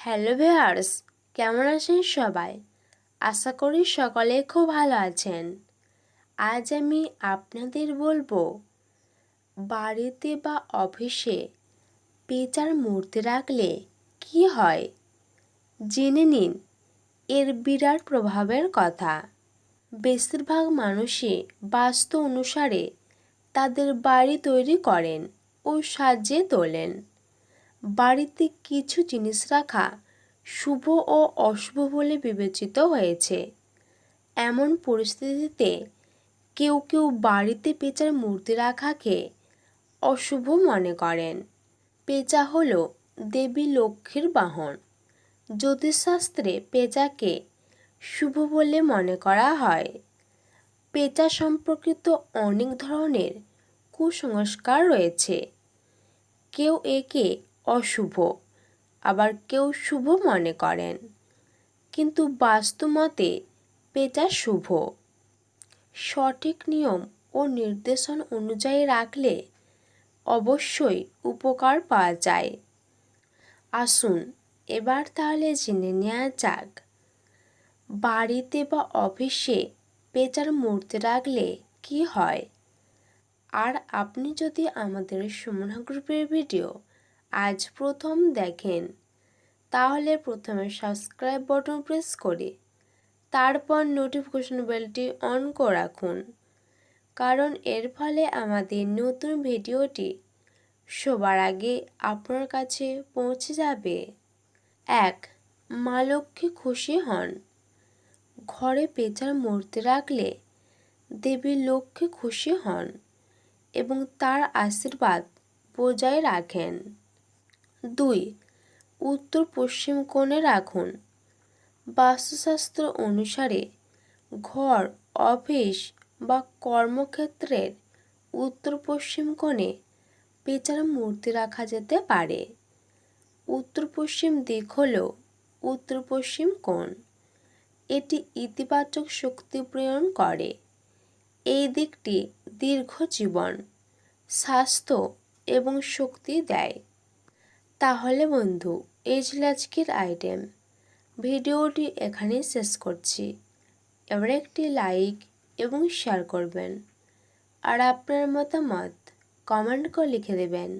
Hello viewers, কেমন আছেন সবাই? আশা করি সকলে খুব ভালো আছেন। আজ আমি আপনাদের বলব, বাড়িতে বা অফিসে পেঁচার মূর্তি রাখলে কি হয়? জেনে নিন, এর বিরাট প্রভাবের কথা। বেশিরভাগ মানুষই বাস্তু অনুসারে তাদের বাড়ি তৈরি করেন ও সাজিয়ে তোলেন। বাড়িতে কিছু জিনিস রাখা শুভ ও অশুভ বলে বিবেচিত হয়েছে। এমন পরিস্থিতিতে কেউ কেউ বাড়িতে পেঁচার মূর্তি রাখাকে অশুভ মনে করেন। পেঁচা হল দেবী লক্ষ্মীর বাহন। জ্যোতিষশাস্ত্রে পেঁচাকে শুভ বলে মনে করা হয়। পেঁচা সম্পর্কিত অনেক ধরনের কুসংস্কার রয়েছে। কেউ একে অশুভ। আবার কেউ শুভ মনে করেন। কিন্তু বাস্তুমতে পেঁচা শুভ। সঠিক নিয়ম ও নির্দেশন অনুযায়ী রাখলে অবশ্যই উপকার পাওয়া যায়। আসুন এবার তাহলে জেনে নেওয়া যাক। বাড়িতে বা অফিসে পেঁচার মূর্তি রাখলে কি হয়? আর আপনি যদি আমাদের সুমনা গ্রুপের ভিডিও আজ প্রথম দেখেন। তাহলে প্রথমে সাবস্ক্রাইব বটন প্রেস করে, তারপর নোটিফিকেশন বেলটি অন করে রাখুন। কারণ এর ফলে আমাদের নতুন ভিডিওটি সবার আগে আপনার কাছে পৌঁছে যাবে। এক, মা লক্ষ্মী খুশি হন। ঘরে পেঁচার মূর্তি রাখলে দেবী লক্ষ্মী খুশি হন এবং তার আশীর্বাদ বজায় রাখেন। দুই, উত্তর পশ্চিম কোণে রাখুন। বাস্তুশাস্ত্র অনুসারে ঘর, অফিস বা কর্মক্ষেত্রের উত্তর পশ্চিম কোণে পেঁচার মূর্তি রাখা যেতে পারে। উত্তর পশ্চিম দিক হল উত্তর পশ্চিম কোণ। এটি ইতিবাচক শক্তি প্রেরণ করে। এই দিকটি দীর্ঘ জীবন, স্বাস্থ্য এবং শক্তি দেয়। তাহলে বন্ধু, এই ছিল আজকের আইটেম ভিডিওটি এখানে শেষ করছি। এবার একটি লাইক এবং শেয়ার করবেন। আর আপনার মতামত কমেন্ট করে লিখে দেবেন।